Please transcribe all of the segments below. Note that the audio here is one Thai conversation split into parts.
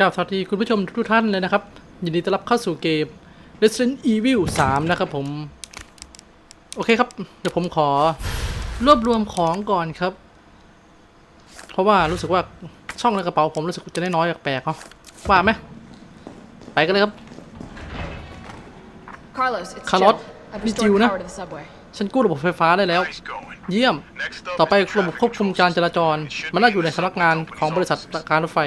กราบสวัสดีคุณผู้ชมทุกท่านเลยนะครับ ยินดีต้อนรับเข้าสู่เกม Resident Evil 3 นะครับผม โอเคครับ เดี๋ยวผมขอรวบรวมของก่อนครับ เพราะว่ารู้สึกว่าช่องในกระเป๋าผมรู้สึกจะได้น้อยแปลกๆเนาะว่าไหมไปกันเลยครับ Carlos, it's Carlos, Jill. I've ni restored Jill na. power to the subway. ฉันกู้ระบบไฟฟ้าได้แล้ว Nice going. เยี่ยม Next up ต่อไป is the ระบบควบคุมการจราจร It should มันน่า be อยู่ใน the สำนักงาน subway ของบริษัท company's การรถไฟ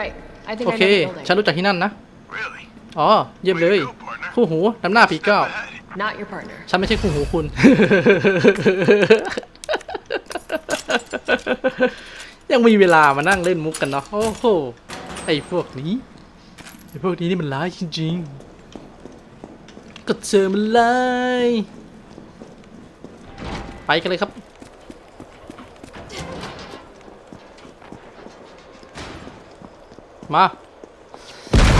Right. I think โอ I เค know the building. ฉันรู้จักที่นั่นนะ Really? อ๋อ เยี่ยมเลย Way to go, partner. คู่หูนำหน้าผีเก้า Step ahead. Not your partner. ฉันไม่ใช่คู่หูคุณ ยังมีเวลามานั่งเล่นมุกกันเนาะโอ้โหไอ้พวกนี้ไอ้พวกนี้นี่มันร้ายจริงๆก็เจอมันเลยไปกันเลยครับ มา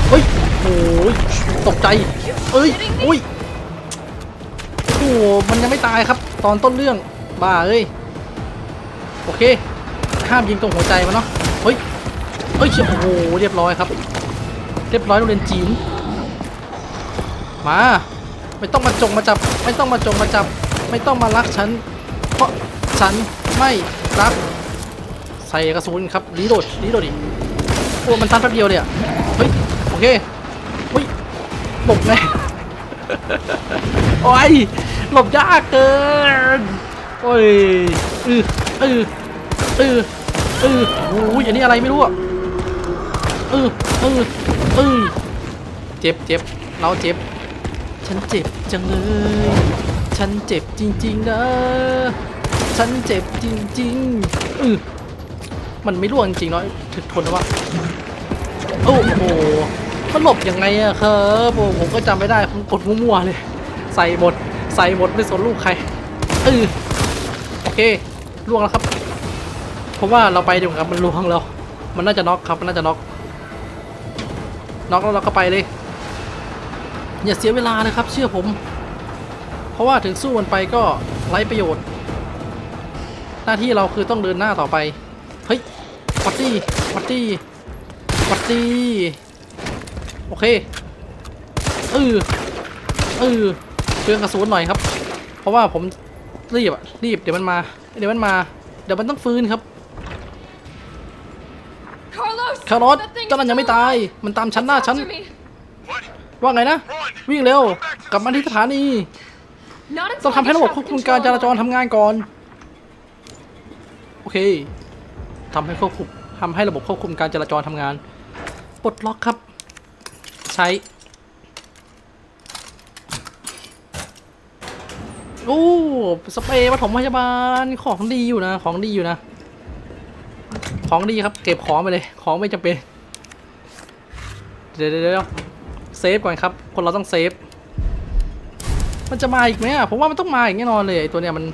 เฮ้ยโอ้ยตกใจเอ้ยอุ้ยโอ้มันยังไม่ตายครับ ตอนต้นเรื่องบ้าเอ้ยโอเคห้ามยิงตรงหัวใจมันเนาะเฮ้ยเฮ้ยเชียโอ้โหเรียบร้อยครับ เรียบร้อยโรงเรียนจีนมาไม่ต้องมาจงมาจับ ไม่ต้องมาจงมาจับ ไม่ต้องมารักฉัน เพราะฉันไม่รัก ใส่กระสุนครับรีโหลดรีโหลดดิ โอ้มันทันแป๊บเดียวเลยอะเฮ้ยโอเคเฮ้ยหลบไงโอ้ยหลบยากเกินโอ้ยอืออืออืออือโอ้ยอันนี้อะไรไม่รู้อะอืออืออือเจ็บเจ็บเราเจ็บ ฉันเจ็บจังเลย ฉันเจ็บจริงๆนะฉันเจ็บจริงๆอือ มันไม่ร่วงจริงๆเนาะถึกทนนะวะโอ้โหมันหลบยังไงอะครับโอ้ผมก็จำไม่ได้ผมกดมั่วๆเลย ใส่หมด ใส่หมดไม่สนลูกใครเออโอเคล่วงแล้วครับ เพราะว่าเราไปเดีกว่าครับมันล่วงแล้ว มันน่าจะน็อกครับมันน่าจะน็อกน็อกแล้วเราก็ไปเลยอย่าเสียเวลาเลยครับ เชื่อผม เพราะว่าถึงสู้มันไปก็ไร้ประโยชน์ หน้าที่เราคือต้องเดินหน้าต่อไป ฮ้ยวัดดี้วัดดี้วัดดี้โอเคเออเออเตือนกระสุนหน่อยครับ เพราะว่าผมรีบอะรีบเดี๋ยวมันมา เดี๋ยวมันมา เดี๋ยวมันต้องฟื้นครับ Carlos! คารอส that thing เจ้านั้นยังไม่ตาย มันตามฉันหน้าฉัน After me. What? ว่าไงนะ Run! วิ่งเร็ว กลับมาที่สถานี Not until ต้อง I ทำให้ get ระบบ traffic ควบคุมการจ control. ราจรทำงานก่อน โอเค ทำให้ควบคุมทำให้ระบบควบคุมการจราจรทำงาน ปลดล็อกครับ ใช้โอ้สเปรย์ปฐมพยาบาลของดีอยู่นะของดีอยู่นะ ของดีครับ เก็บของไปเลย ของไม่จำเป็น เดี๋ยวเดี๋ยวเดี๋ยวเซฟก่อนครับ คนเราต้องเซฟ มันจะมาอีกไหมอะผมว่ามันต้องมาอีกแน่นอนเลยไอตัวเนี้ยมัน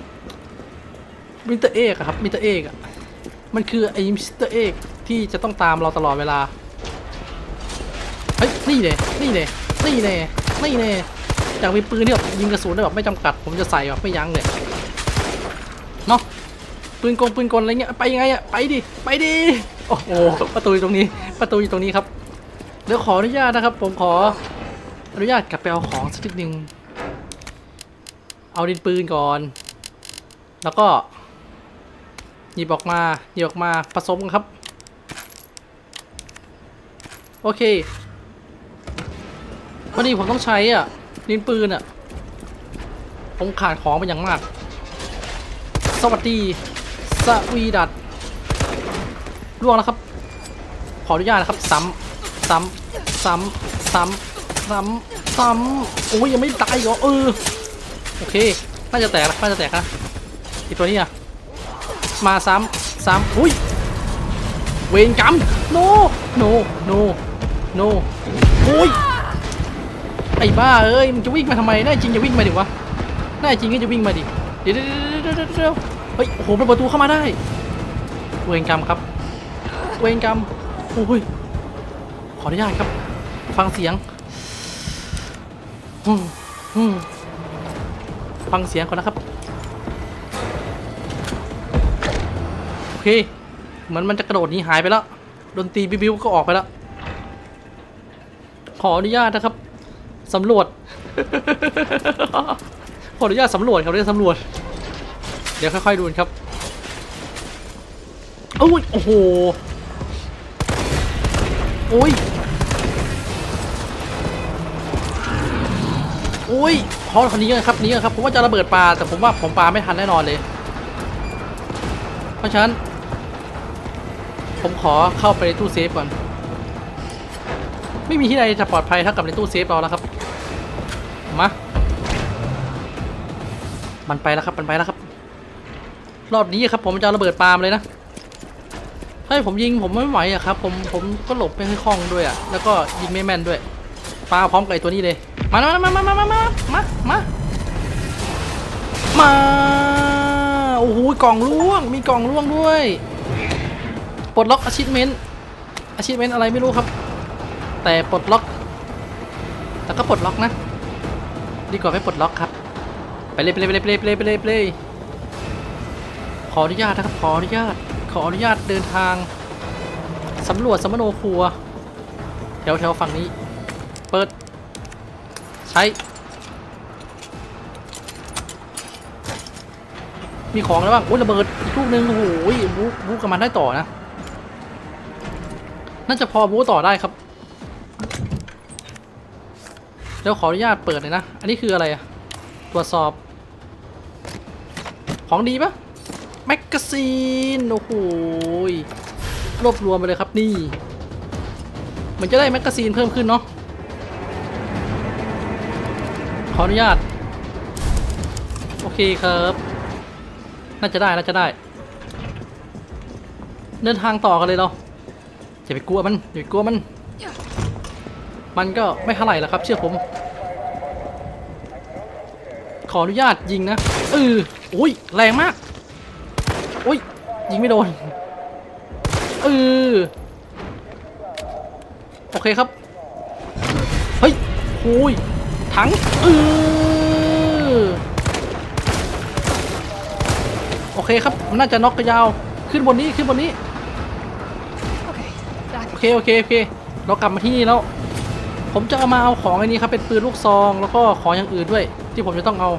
มิสเตอร์เอกครับมิสเตอร์เอกอะ มันคือไอ้มิสเตอร์เอกที่จะต้องตามเราตลอดเวลา เฮ้ย นี่เลยนี่เลยนี่เลยนี่เลยอยากมีปืนที่แบบยิงกระสุนได้แบบไม่จำกัด ผมจะใส่แบบไม่ยั้งเลย เนาะปืนกงปืนกลอะไรเงี้ย ไปยังไงอะไปดิ ไปดิ โอ้โห ประตูอยู่ตรงนี้ ประตูอยู่ตรงนี้ครับ เดี๋ยวขออนุญาตนะครับ ผมขออนุญาตกลับไปเอาของสักนิดนึง เอาดินปืนก่อน แล้วก็ หยิบออกมาหยิบออกมาผสมกันครับ โอเคพอดีผมต้องใช้อะดินปืนอะ ผมขาดของไปอย่างมาก สวัสดี สวีดัตล่วงแล้วครับ ขออนุญาตนะครับ ซ้ำซ้ำซ้ำซ้ำซ้ำซ้ำโอ้ยยังไม่ตายอีกเหรอเออ โอเค น่าจะแตกนะน่าจะแตกนะอีกตัวนี้อะ มาซ้ำซ้ำอุ้ย เวรกรรมโน โน โน โนอุ้ย ไอ้บ้าเอ้ย มึงจะวิ่งมาทำไมแน่จริงจะวิ่งมาดิวะแน่จริงก็จะวิ่งมาดิ เดี๋ยวเดี๋ยวเดี๋ยวเดี๋ยวเดเฮ้ย โอ้โหเปิดประตูเข้ามาได้ เวรกรรมครับ เวรกรรมโอ้ย ขออนุญาตครับ ฟังเสียงฟังเสียงก่อนนะครับ เคเหมือนมันจะกระโดดหนีหายไปแล้วดนตรีบิวๆก็ออกไปแล้ว ขออนุญาตนะครับสำรวจ ขออนุญาตสำรวจครับเรียกสำรวจ เดี๋ยวค่อยๆดูครับโอ้ยโอ้โหโอ้ยโอ้ยขอคนนี้กันครับนี้กันครับผมว่าจะระเบิดปลาแต่ผมว่าผมปลาไม่ทันแน่นอนเลย เพราะฉะนั้น ผมขอเข้าไปในตู้เซฟก่อน ไม่มีที่ใดจะปลอดภัยเท่ากับในตู้เซฟเราแล้วครับ มา มันไปแล้วครับ มันไปแล้วครับ รอบนี้ครับผมจะระเบิดปาล์มเลยนะถ้าให้ผมยิงผมไม่ไหวอะครับ ผมผมก็หลบไม่ให้คล่องด้วยอะแล้วก็ยิงไม่แม่นด้วยปาพร้อมกับไอ้ตัวนี้เลย มามามามามามามามามามา โอ้โห กล่องล่วง มีกล่องล่วงด้วย ปลดล็อกอาชีพเมนอาชีพเมนอะไรไม่รู้ครับ แต่ปลดล็อก แต่ก็ปลดล็อกนะ ดีกว่าไม่ปลดล็อกครับ ไปเลยไปเลยไปเลยไปเลยไปเลยไปเลยขออนุญาตนะครับ ขออนุญาต ขออนุญาตเดินทางสำรวจสมโนครัวแถวแถวฝั่งนี้ เปิด ใช้ มีของแล้วบ้างโอ้ยระเบิดอีกลูกนึงโอ้โหบู๊บู๊กับมันได้ต่อนะ น่าจะพอบูต่อได้ครับเดี๋ยวขออนุญาตเปิดเลยนะ อันนี้คืออะไรอะตรวจสอบ ของดีปะแมกกาซีน โอ้โหรวบรวมไปเลยครับนี่ มันจะได้แมกกาซีนเพิ่มขึ้นเนาะขออนุญาต โอเคครับ น่าจะได้ น่าจะได้ เดินทางต่อกันเลยเรา อย่าไปกลัวมันอย่าไปกลัวมัน มันก็ไม่เท่าไหร่แล้วครับ เชื่อผม ขออนุญาตยิงนะเอออุ้ยแรงมากอุ้ยยิงไม่โดนเออโอเคครับ เฮ้ยโอ้ยถังเออโอเคครับมันน่าจะน็อกกระยาว ขึ้นบนนี้ ขึ้นบนนี้ โอเคโอเคโอเค เรากลับมาที่นี่แล้ว ผมจะเอามาเอาของอันนี้ครับเป็นปืนลูกซองแล้วก็ของอย่างอื่นด้วย ที่ผมจะต้องเอา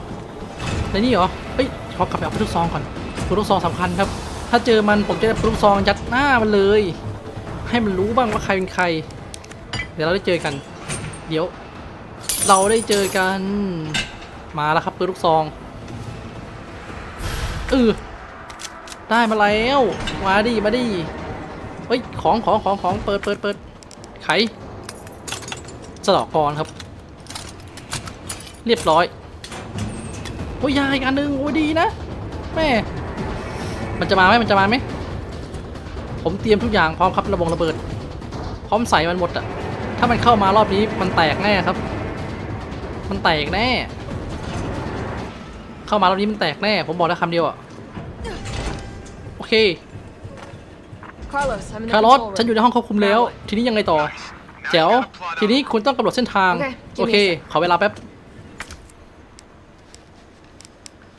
ในนี่เหรอเฮ้ยขอกลับไปเอาปืนลูกซองก่อนปืนลูกซองสำคัญครับ ถ้าเจอมันผมจะได้ปืนลูกซองยัดหน้ามันเลย ให้มันรู้บ้างว่าใครเป็นใคร เดี๋ยวเราได้เจอกัน เดี๋ยว เราได้เจอกันมาแล้วครับปืนลูกซองเออได้มาแล้วมาดิมาดิ เฮ้ยของของของของเปิดเปิดเปิดไขสลอกกรครับ เรียบร้อยโอ้ยยาอีกอันหนึ่งโอ้ยดีนะแม่มันจะมาไหมมันจะมาไหมผมเตรียมทุกอย่างพร้อมครับระบงระเบิด พร้อมใส่มันหมดอะถ้ามันเข้ามารอบนี้มันแตกแน่ครับ มันแตกแน่ เข้ามารอบนี้มันแตกแน่ ผมบอกได้คำเดียวอะโอเค Carlos, I'm in the คาร์ลอส control ฉันอยู่ room. ในห้องควบคุมแล้ว ทีนี้ยังไงต่อ แจ๋ว ทีนี้คุณต้องกำหนดเส้นทางโอเคโอเค ขอเวลาแป๊บ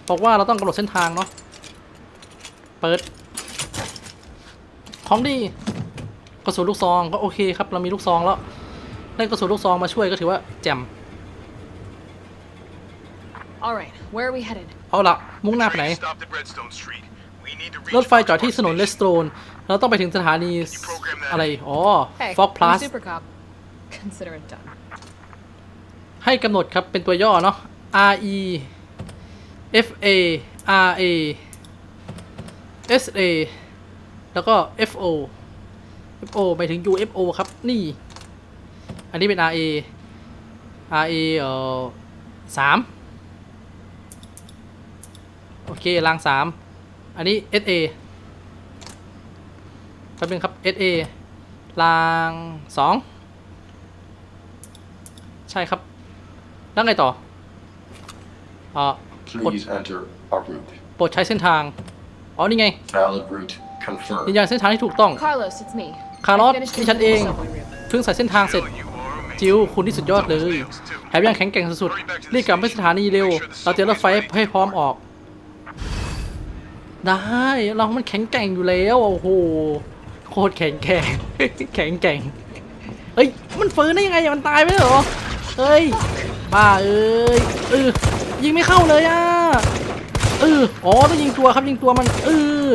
บอกว่าเราต้องกำหนดเส้นทางเนาะ เปิด ของดี กระสุนลูกซองก็โอเคครับ เรามีลูกซองแล้ว ได้กระสุนลูกซองมาช่วยก็ถือว่าแจ่ม All right, where are we headed? เอาละมุ่งหน้าไปไหน Train stopped at Redstone Street. We need to reach รถไฟจอดที่ถนนเลสโตน เราต้องไปถึงสถานีอะไร อ๋อ Hey, Fog I'm a Plus super cop. Consider it done. ให้กำหนดครับเป็นตัวย่อเนาะ R E F A R A S A แล้วก็ F O F O ไปถึง U F O ครับ นี่ อันนี้เป็น R A R A เอ่อสามโอเครางสามอันนี้ S A แป๊บนึงครับ S A รางสองใช่ครับ แล้วไงต่ออ่ากด Please enter our route. โปรดใช้เส้นทาง อ๋อ นี่ไง Valid route confirmed. ยืนยันเส้นทางที่ถูกต้อง Carlos, it's me. Carlos, I finished นี่ฉัน using เอง the subway route. เพิ่งใส่เส้นทางเสร็จ You are amazing. จิวคุณที่สุดยอดเลยแถมยังแข็งแกร่งสุดๆรีบกลับไปสถานีเร็ว เราเตรียมรถไฟให้พร้อมออก ได้ เรามันแข็งแกร่งอยู่แล้ว โอ้โหโค ตรแข็งแกร่งแข็งแกร่งเฮ้ย มันฟื้นได้ยังไงอะมันตายไปเหรอ เฮ้ย บ้าเอ้ยเออยิงไม่เข้าเลยอะเอออ๋อต้องยิงตัวครับยิงตัวมันเออ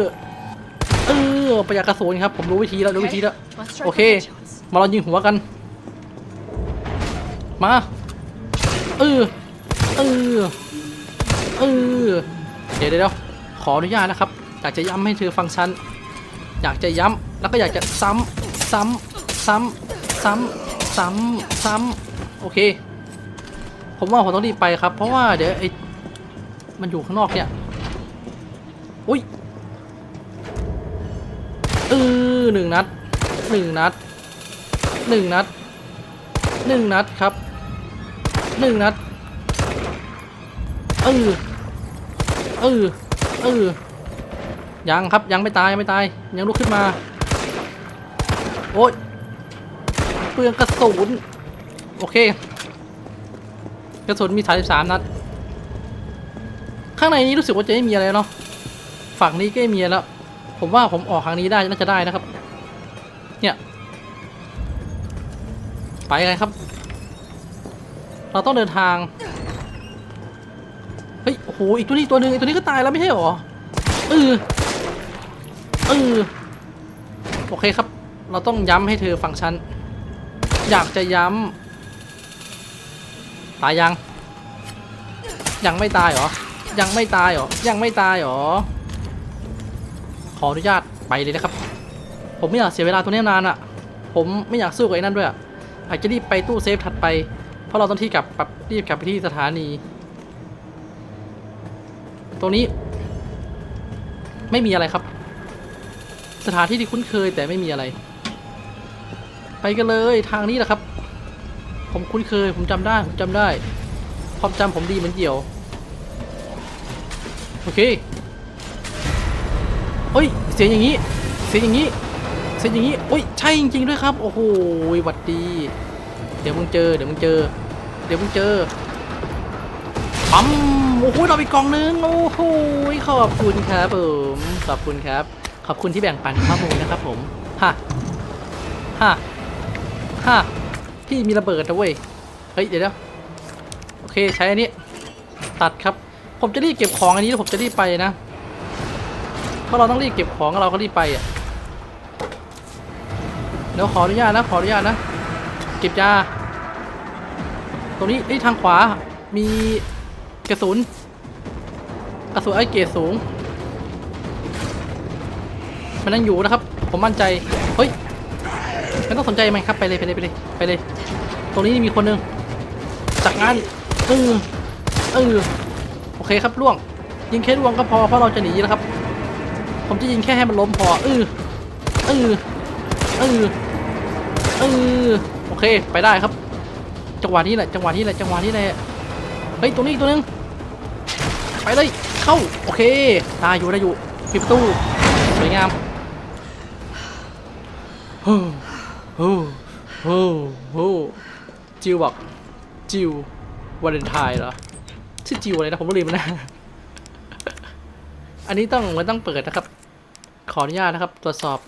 เออประหยัดกระสุนครับ ผมรู้วิธีแล้วรู้วิธีแล้ว Let's try Okay. for Jones. มาลองยิงหัวกัน มาเออเออเออเดี๋ยวเดี๋ยวขออนุญาตนะครับอยากจะย้ำให้เธอฟังฉัน อยากจะย้ำแล้วก็อยากจะซ้ำซ้ำซ้ำซ้ำซ้ำซ้ำโอเค ผมว่าผมต้องรีบไปครับ เพราะว่าเดี๋ยวไอ้มันอยู่ข้างนอกเนี่ยอุ้ยเออหนึ่งนัดหนึ่งนัดหนึ่งนัดหนึ่งนัดครับหนึ่งนัดเออเออเออ ยังครับยังไม่ตายยังไม่ตาย ยังลุกขึ้นมา โอ๊ยเปลืองกระสุนโอเค กระสุนมี 33 นัด ข้างในนี้รู้สึกว่าจะไม่มีอะไรเนาะฝั่งนี้ก็ไม่มีแล้ว ผมว่าผมออกทางนี้ได้น่าจะได้นะครับ เนี่ย ไปกันครับ เราต้องเดินทางเฮ้ยโอ้โหอีกตัวนี้ตัวหนึ่งอีกตัวนี้ก็ตายแล้วไม่ใช่หรอเออ เออโอเคครับ เราต้องย้ำให้เธอฟังฉัน อยากจะย้ำตายยัง ยังไม่ตายเหรอ ยังไม่ตายเหรอ ยังไม่ตายเหรอ ขออนุญาตไปเลยนะครับ ผมไม่อยากเสียเวลาตัวนี้นานอะ่ะ ผมไม่อยากสู้กับไอ้นั่นด้วยอะอาจจะรีบไปตู้เซฟถัดไป เพราะเราต้องที่กลับปรับรีบกลับไปที่สถานี ตรงนี้ ไม่มีอะไรครับ สถานที่ที่คุ้นเคยแต่ไม่มีอะไร ไปกันเลยทางนี้แหละครับ ผมคุ้นเคย ผมจำได้ ผมจำได้ความจำผมดีเหมือนเดี่ยว โอเคเฮ้ย เสียงอย่างนี้ เสียงอย่างนี้ เสียงอย่างนี้โอ้ย ใช่จริงๆด้วยครับ โอ้โหหวัดดี เดี๋ยวมึงเจอ เดี๋ยวมึงเจอ เดี๋ยวมึงเจอปั๊มโอ้โหเราไปกองนึง โอ้โหขอบคุณครับผม ขอบคุณครับ ขอบคุณที่แบ่งปันข้อมูลนะครับผมฮะฮะฮะพี่มีระเบิดนะเว้ย เฮ้ยเดี๋ยวเดี๋ยวโอเคใช้อันนี้ ตัดครับ ผมจะรีบเก็บของอันนี้แล้วผมจะรีบไปนะ เพราะเราต้องรีบเก็บของเราก็รีบไปอะเดี๋ยวขออนุญาตนะขออนุญาตนะ เก็บยา ตรงนี้นี่ทางขวามีกระสุนกระสุนไอเกรดสูง มันยังอยู่นะครับ ผมมั่นใจเฮ้ยไม่ต้องสนใจมันครับไปเลยไปเลยไปเลยไปเลย ตรงนี้มีคนหนึ่งจากงานเออเออโอเคครับล่วง ยิงแค่ล่วงก็พอเพราะเราจะหนีแล้วครับ ผมจะยิงแค่ให้มันล้มพอเออเออเออเออโอเคไปได้ครับ จังหวะนี้แหละจังหวะนี้แหละจังหวะนี้แหละเฮ้ยตัวนี้ตัวหนึงไปเลยเข้าโอเคได้อยู่ได้อยู่ปิดประตูสวยงาม โอ้โหโอ้โหจิวบอกจิววาเลนไทน์เหรอชื่อจิวอะไรนะผมลืมแล้วนะอันนี้ต้องมันต้องเปิดนะครับ ขออนุญาตนะครับ ตรวจสอบ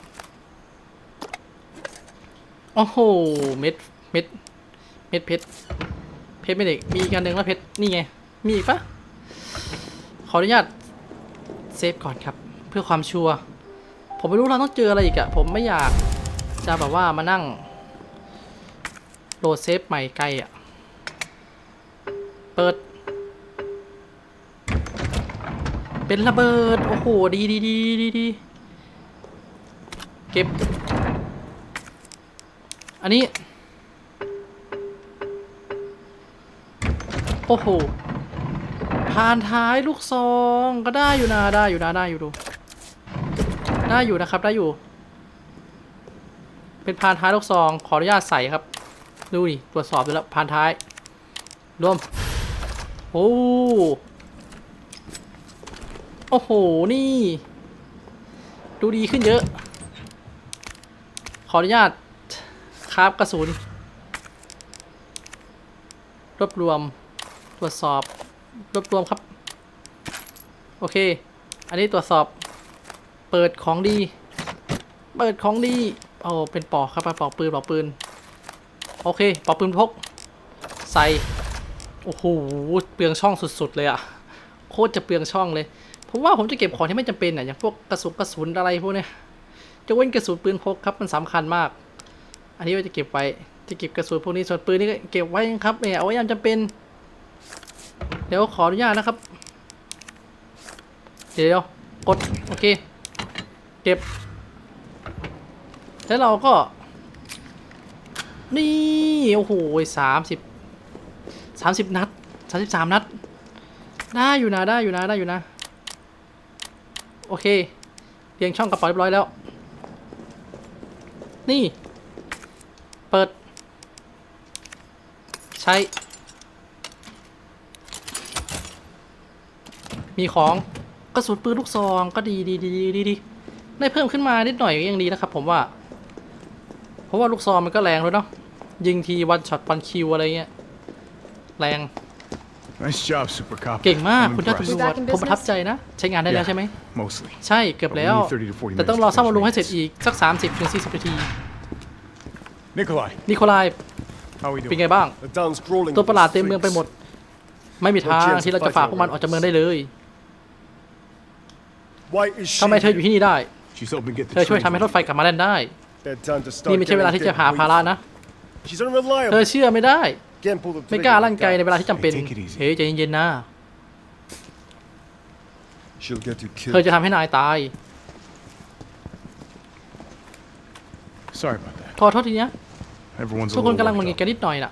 โอ้โหเม็ดเม็ดเม็ดเพชรเพชรไม่เด็กมีอีกอันหนึ่งแล้วเพชรนี่ไง มีอีกปะขออนุญาตเซฟก่อนครับ เพื่อความชัวร์ผมไม่รู้เราต้องเจออะไรอีกอะผมไม่อยาก จะแบบว่ามานั่งโหลดเซฟใหม่ไกลอะเปิด เป็นระเบิด โอ้โห ดีดีดีดีดีเก็บ อันนี้ โอ้โหผ่านท้ายลูกซองก็ได้อยู่นะได้อยู่นะได้อยู่ดู ได้อยู่นะครับได้อยู่ เป็นพานท้ายลูกซองขออนุญาตใส่ครับ ดูดิตรวจสอบดูแล้วพานท้ายรวมโอ้โอ้โห นี่ ดูดีขึ้นเยอะ ขออนุญาตคราบกระสุน รวบรวม ตรวจสอบ รวบรวมครับ โอเค อันนี้ตรวจสอบ เปิดของดี เปิดของดี โอ้เป็นปอกครับปอกปืนปอกปืน โอเคปอกปืนพก ใส่ โอ้โห เปลืองช่องสุดๆเลยอะโคตรจะเปลืองช่องเลยผมว่าผมจะเก็บของที่ไม่จำเป็นอะอย่างพวกกระสุนกระสุนอะไรพวกเนี้ยจะเว้นกระสุนปืนพกครับมันสำคัญมาก อันนี้ว่าจะเก็บไว้ จะเก็บกระสุนพวกนี้ส่วนปืนนี่ก็เก็บไว้ครับเนี่ยเอาไว้ยามจำเป็น เดี๋ยวขออนุญาตนะครับ เดี๋ยวกด โอเค เก็บ แล้วเราก็ นี่ โอ้โหสามสิบสามสิบนัดสามสิบสามนัด ได้อยู่นะได้อยู่นะได้อยู่นะ โอเคเรียงช่องกระเป๋าเรียบร้อยแล้ว นี่ เปิด ใช้ มีของกระสุนปืนลูกซองก็ดีดีดีดีดีดีได้เพิ่มขึ้นมานิดหน่อยก็ยังดีนะครับผมว่า เพราะว่าลูกซองมันก็แรงด้วยเนาะยิงทีวันช็อตวันคิวอะไรเงี้ยแรง Nice job, Super Cop. เก่งมาก I'm คุณยอด impressed. ตำรวจ Back in ผมประทับ business? ใจนะ ใช้งานได้แล้วใช่ไหม Mostly. ใช่เกือบแล้ว But we need 30 to 40แต่ต้องรอ minutes ซ่อม to บำรุงให้เสร็จ finish อีก สัก30ถึง40นาที Nikolai, นิโคลาย how we เป็น doing? ไงบ้าง The town's crawling ตัว with ประหลาด these เต็มเมืองไป freaks. หมด ไม่มีทางที่เราจะฝากพวกมันออกจากเมืองได้เลย Why is she ทำไมเธออยู่ที่นี่ได้ She's hoping to get เธอ the ช่วย train ทำให้รถไฟกลับมาเล่นได้ Bad time to start นี่ไม่ใช่เวลาที่จะหาภาระนะ She's เธอ unreliable. เชื่อไม่ได้ Can't pull the ไม่ trigger กล้า like ลั่นไกลใน that. เวลาที่จำเป็น Take it easy. เฮ้ยใจเย็นๆนะ She'll get you เธอ killed. จะทำให้นายตาย Sorry about that. ขอโทษทีนะ Everyone's a ทุกคน little กำลังหงุด worked หงิด up. กันนิดหน่อยน่ะ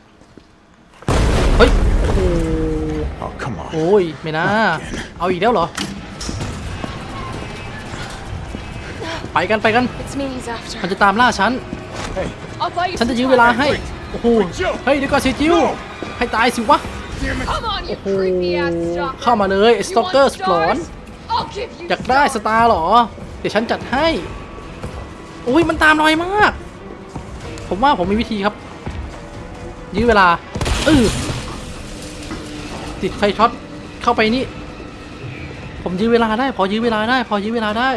เฮ้ย โอ้โห Oh, come on. โอ้ย ไม่น่าเอาอีกแล้วเหรอ ไปกันไปกัน It's me he's after. มันจะตามล่าฉัน Hey, I'll buy you ฉัน some จะยื้อ time. เวลาให้ โอ้โห เฮ้ยเดี๋ยวก่อนสิจิวให้ตายสิวะ damn it. Come on, you โอ้โห creepy ass stalker. เข้ามาเลยไอ้ส You ตอกเกอร์ want สปลอน stars? I'll give you อยากได้ส stars. ตาร์เหรอ เดี๋ยวฉันจัดให้อุ้ยมันตามรอยมาก ผมว่าผมมีวิธีครับ ยื้อเวลาเออติดไฟช็อตเข้าไปนี่ ผมยื้อเวลาได้ พอยื้อเวลาได้ พอยื้อเวลาได้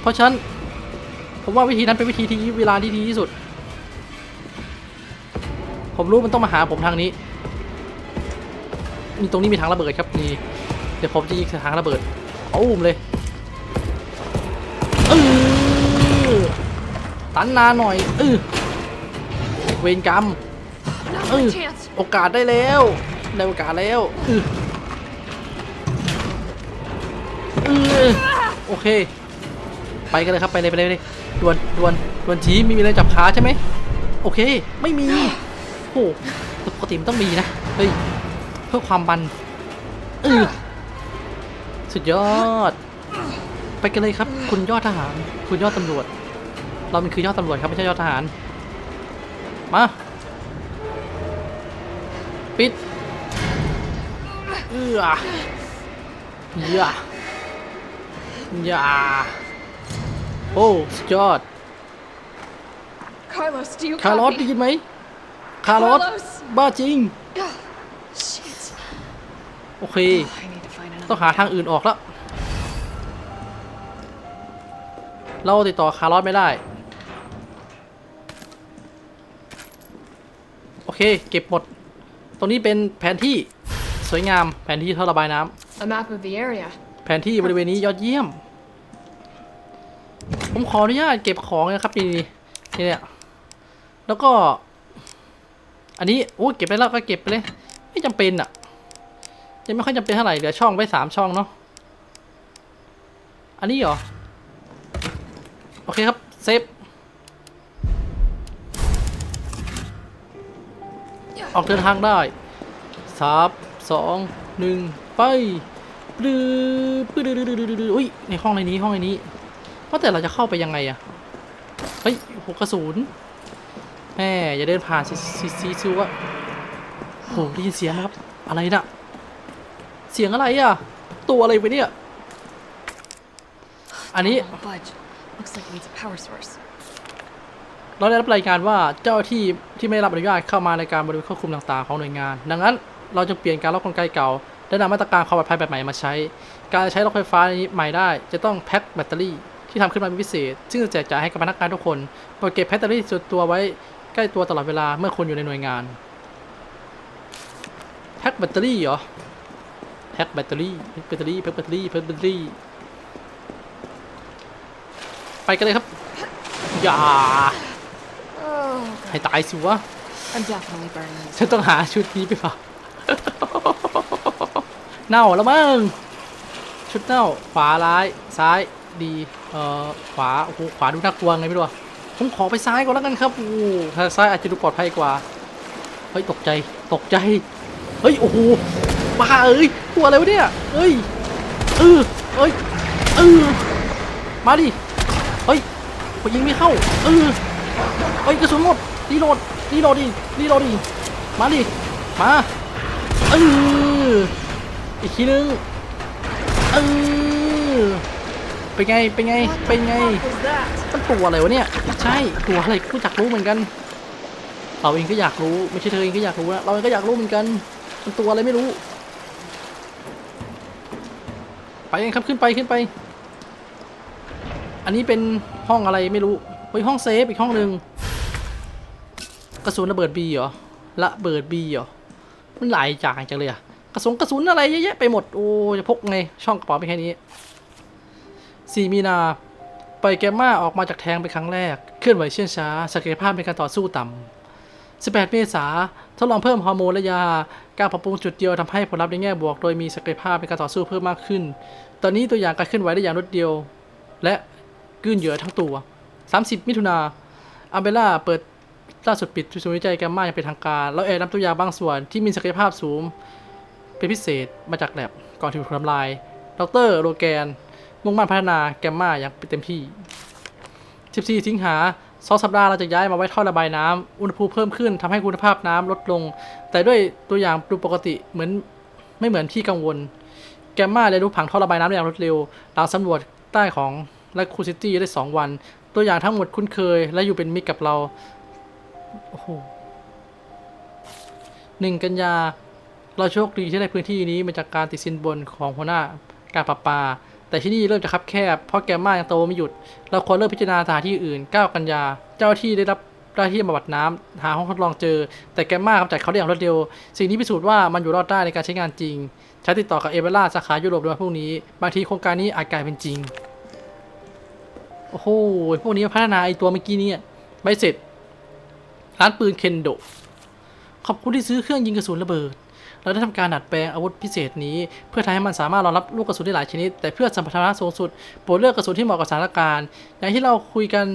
เพราะฉะนั้นผมว่าวิธีนั้นเป็นวิธีที่เวลาที่ดีที่สุด ผมรู้มันต้องมาหาผมทางนี้มีตรงนี้มีทางระเบิดครับนี่เดี๋ยวผมจะยิงทางระเบิดเอาอุ้มเลยเออตันนานหน่อยเออเวรกรรม Now's Ugh. my chance. โอกาสได้แล้วได้โอกาสแล้วเออเออโอเค ไปกันเลยครับไปเลยไปเลยไปเลยดวนดวนดวนจีไม่มีอะไรจับขาใช่ไหมโอเค ไม่มีโอ้ปกติมันต้องมีนะเฮ้ยเพื่อความบันเออสุดยอด ไปกันเลยครับ คุณยอดทหาร คุณยอดตำรวจ เรามันคือยอดตำรวจครับไม่ใช่ยอดทหารมาปิดเอื้อเอื้ออย่า โอ้สุดยอด Carlos, do you คาร์ลอส copy? ได้ยินไหมคาร์ลอส Carlos บ้าจริง Shit. โอเค I need to find ต้อง another. หาทางอื่นออกแล้ว เราติดต่อคาร์ลอสไม่ได้ โอเค เก็บหมด ตรงนี้เป็นแผนที่สวยงามแผนที่ท่อระบายน้ำ A map of the area. แผนที่บริเวณนี้ยอดเยี่ยม ผมขออนุญาตเก็บของนะครับนี่นี่เนี่ยแล้วก็ อันนี้โอ้เก็บไปแล้วก็เก็บไปเลย ไม่จำเป็นอะยังไม่ค่อยจำเป็นเท่าไหร่เหลือช่องไว้สามช่องเนาะอันนี้เหรอโอเคครับเซฟออกเดินทางได้สามสองหนึ่งไปปลื้อปลื้อดื้อดื้อดื้อดื้ออุ้ยในห้องในนี้ห้องในนี้ ว่าแต่เราจะเข้าไปยังไงอะเฮ้ยโหกระสุนแม่อย่าเดินผ่านซีซีซีซิวอะโหได้ยินเสียงนะครับ อะไรน่ะ เสียงอะไรอะตัวอะไรไปเนี่ย อันนี้ Won't budge. Looks like it needs a power source. เราได้รับรายงานว่าเจ้าหน้าที่ที่ไม่ได้รับอนุญาตเข้ามาในการบริเวณควบคุมต่างๆของหน่วยงาน ดังนั้นเราจะเปลี่ยนการล็อกกลไกเก่าและนำมาตรการความปลอดภัยแบบใหม่มาใช้ การใช้รถไฟฟ้านี้ใหม่ได้ จะต้องแพ็คแบตเตอรี่ ที่ทำขึ้นมาเป็นพิเศษ ซึ่งจะแจกจ่ายให้กับพนักงานทุกคนโปรดเก็บแบตเตอรี่ส่วนตัวไว้ใกล้ตัวตลอดเวลาเมื่อคุณอยู่ในหน่วยงานแพ็คแบตเตอรี่เหรอแพ็คแบตเตอรี่แพ็คแบตเตอรี่แพ็คแบตเตอรี่แพ็คแบตเตอรี่ ไปกันเลยครับ อย่า Oh, ให้ตายสิวะ I'm definitely burning these. ฉันต้องหาชุดนี้ไปเปล่าเน่าแล้วมั้งชุดเน่า ขวาร้าย ซ้าย ดี เอ่อขวาโอ้โหขวาดูน่ากลัวไงไม่รู้อะผมขอไปซ้ายก่อนแล้วกันครับโอ้โหถ้าซ้ายอาจจะดูปลอดภัยกว่าเฮ้ยตกใจตกใจเฮ้ยโอ้โหบ้าเอ้ยตัวอะไรวะเนี่ยเฮ้ยเออเอ้ยเออมาดิเฮ้ยผมยิงไม่เข้าเออเฮ้ยกระสุนหมดรีโหลดรีโหลดดิรีโหลดดิมาดิมาเอออีกทีนึงเออ เป็นไง เป็นไง เป็นไง What was that? มันตัวอะไรวะเนี่ย ใช่ ตัวอะไรกูอยากรู้เหมือนกัน เราเองก็อยากรู้ ไม่ใช่เธอเองก็อยากรู้นะ เราเองก็อยากรู้เหมือนกัน มันตัวอะไรไม่รู้ ไปกันครับ ขึ้นไป ขึ้นไป อันนี้เป็นห้องอะไรไม่รู้เฮ้ยห้องเซฟอีกห้องหนึ่งกระสุนระเบิดบีเหรอ ระเบิดบีเหรอ มันหลายอย่างจังเลยอะกระสุนกระสุนอะไรเยอะแยะไปหมด โอ้จะพกไง ช่องกระเป๋าเป็นแค่นี้ สี่มีนาปล่อยแกมมาออกมาจากแทงเป็นครั้งแรก เคลื่อนไหวเชื่องช้าศักยภาพในการต่อสู้ต่ำ 18 เมษาทดลองเพิ่มฮอร์โมนและยา การปรับปรุงจุดเดียวทำให้ผลลัพธ์ในแง่บวก โดยมีศักยภาพในการต่อสู้เพิ่มมากขึ้น ตอนนี้ตัวอย่างการเคลื่อนไหวได้อย่างรวดเดียว และกลืนเหยื่อทั้งตัว 30 มิถุนาอัมเบล่าเปิดล่าสุดปิดศูนย์วิจัยแกมมาอย่างเป็นทางการ แล้วแอร์นำตัวอย่างบางส่วนที่มีศักยภาพสูงเป็นพิเศษมาจากแลบก่อนถูกทำลาย ดรโรแกน มุ่งมั่นพัฒนาแกมมาอย่างเต็มที่ 14 สิงหาสองสัปดาห์เราจะย้ายมาไว้ท่อระบายน้ำอุณหภูมิเพิ่มขึ้นทำให้คุณภาพน้ำลดลง แต่ด้วยตัวอย่างดูปกติเหมือนไม่เหมือนที่กังวล แกมมาเรียนรู้ผังท่อระบายน้ำได้อย่างรวดเร็ว หลังสำรวจใต้ของและคูซิตี้ได้ 2 วัน ตัวอย่างทั้งหมดคุ้นเคย และอยู่เป็นมิตรกับเรา โอ้โหหนึ่งกันยา เราโชคดีที่ได้พื้นที่นี้มาจากการติดสินบนของหัวหน้าการประปา แต่ที่นี่เริ่มจะคับแคบเพราะแกมมายังโตไม่หยุด เราควรเริ่มพิจารณาสถานที่อื่น 9 กันยา เจ้าที่ได้รับหน้าที่บำบัดน้ำหาห้องทดลองเจอ แต่แกมมากำจัดเขาได้อย่างรวดเร็ว สิ่งนี้พิสูจน์ว่ามันอยู่รอดได้ในการใช้งานจริงใช้ติดต่อกับเอเวล่าสาขายุโรปในวันพรุ่งนี้ บางทีโครงการนี้อาจกลายเป็นจริง โอ้โห พวกนี้พัฒนาไอตัวเมื่อกี้นี่ใบเสร็จ ร้านปืนเคนโด ขอบคุณที่ซื้อเครื่องยิงกระสุนระเบิด เราได้ทำการดัดแปลงอาวุธพิเศษนี้ เพื่อทำให้มันสามารถรองรับลูกกระสุนได้หลายชนิด แต่เพื่อสัมพันธ์สูงสุดโปรดเลือกกระสุนที่เหมาะกับสถานการณ์ อย่างที่เราคุยกัน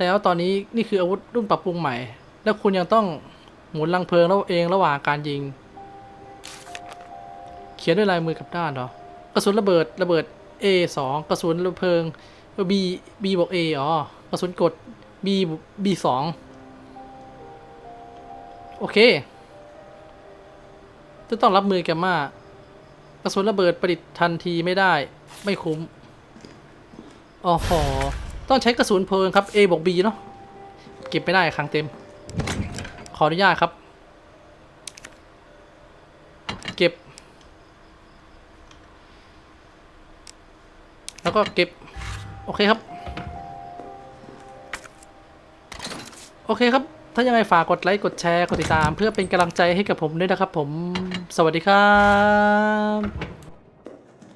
แล้วตอนนี้นี่คืออาวุธรุ่นปรับปรุงใหม่ และคุณยังต้องหมุนลังเพลิงเราเองระหว่างการยิง เขียนด้วยลายมือกับด้านเหรอกระสุนระเบิดระเบิด A 2 กระสุนระเพลิง B B บวก A อ๋อกระสุนกด B B 2 โอเค จะต้องรับมือแกมมากระสุนระเบิดประดิษฐ์ทันทีไม่ได้ ไม่คุ้มอ๋อหอต้องใช้กระสุนเพลิงครับ A บวก B เนาะเก็บไม่ได้ครั้งเต็ม ขออนุญาตครับ เก็บ แล้วก็เก็บ โอเคครับ โอเคครับ ถ้ายังไงฝากกดไลค์กดแชร์กดติดตาม เพื่อเป็นกำลังใจให้กับผมด้วยนะครับผม สวัสดีครับ